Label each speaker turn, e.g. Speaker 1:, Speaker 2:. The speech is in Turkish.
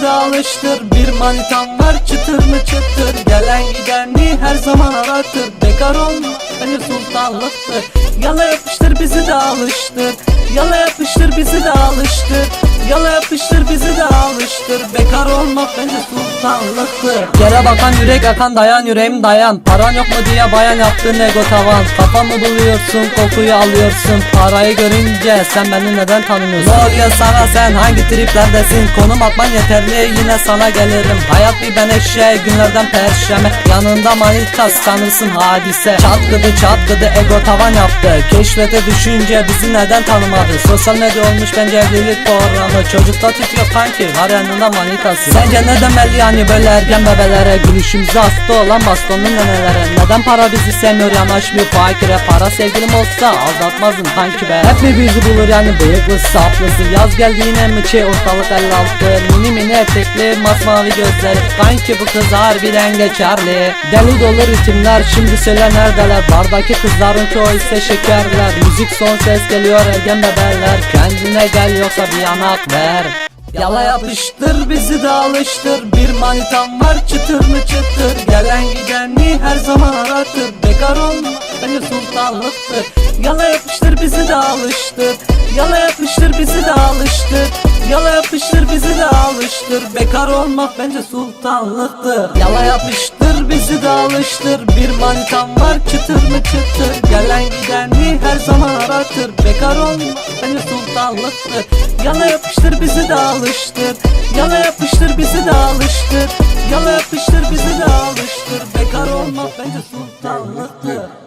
Speaker 1: alıştır. Bir manitam var çıtır mı çıtır. Gelen gideni her zaman aratır. Bekar olma bence sultanlıktır. Yala yapıştır bizi de alıştır. Yala yapıştır bizi de alıştır de alıştır Bekar olmak bence sultanlıktır. Yere bakan yürek yakan dayan yüreğim dayan. Paran yok mu diye bayan yaptın ego tavan. Kafamı buluyorsun kokuyu alıyorsun. Parayı görünce sen beni neden tanımıyorsun? Ne oluyor sana sen hangi triplerdesin? Konum atman yeterli yine sana gelirim. Hayat bir ben eşeğe günlerden perşembe. Yanında manita sanırsın hadise. Çatkıdı çatkıdı ego tavan yaptı. Keşfete düşünce bizi neden tanımadı? Sosyal medya olmuş bence evlilik programı Çocukta tip yok kanki var yanında manitası Sence ne demeli yani böyle ergen bebelere Gülüşümüze hasta olan bastonlu nenelere Neden para bizi sevmiyor? Yanaşmıyor fakire Para sevgilim olsa aldatmazdın kanki be. Hep mi bizi bulur yani bıyıklı saplısı Yaz geldi yine mi çi ortalık 56 Mini mini etekli masmavi gözleri Kanki bu kız harbiden geçerli. Deli dolu ritimler şimdi söyle neredeler? Bardaki kızların çoğu ise şekerler. Müzik son ses geliyor ergen bebeler. Kendine gel yoksa bir yanak ver Yala yapıştır bizi de alıştır. Bir manitam var çıtır mı çıtır? Gelen gideni her zaman aratır Bekar olma bence sultanlıktır. Yala yapıştır bizi de alıştır. Yala yapıştır bizi de alıştır Yala yapıştır bizi de alıştır. Bekar olmak bence sultanlıktır. Yala yapıştır bizi de alıştır. Bir manitam var çıtır mı çıtır? Gelen gideni her zaman aratır Bekar olmak bence sultanlıktır. Yala yapıştır bizi de alıştır. Yala yapıştır bizi de alıştır. Yala yapıştır bizi de alıştır. Bekar olmak bence sultanlıktır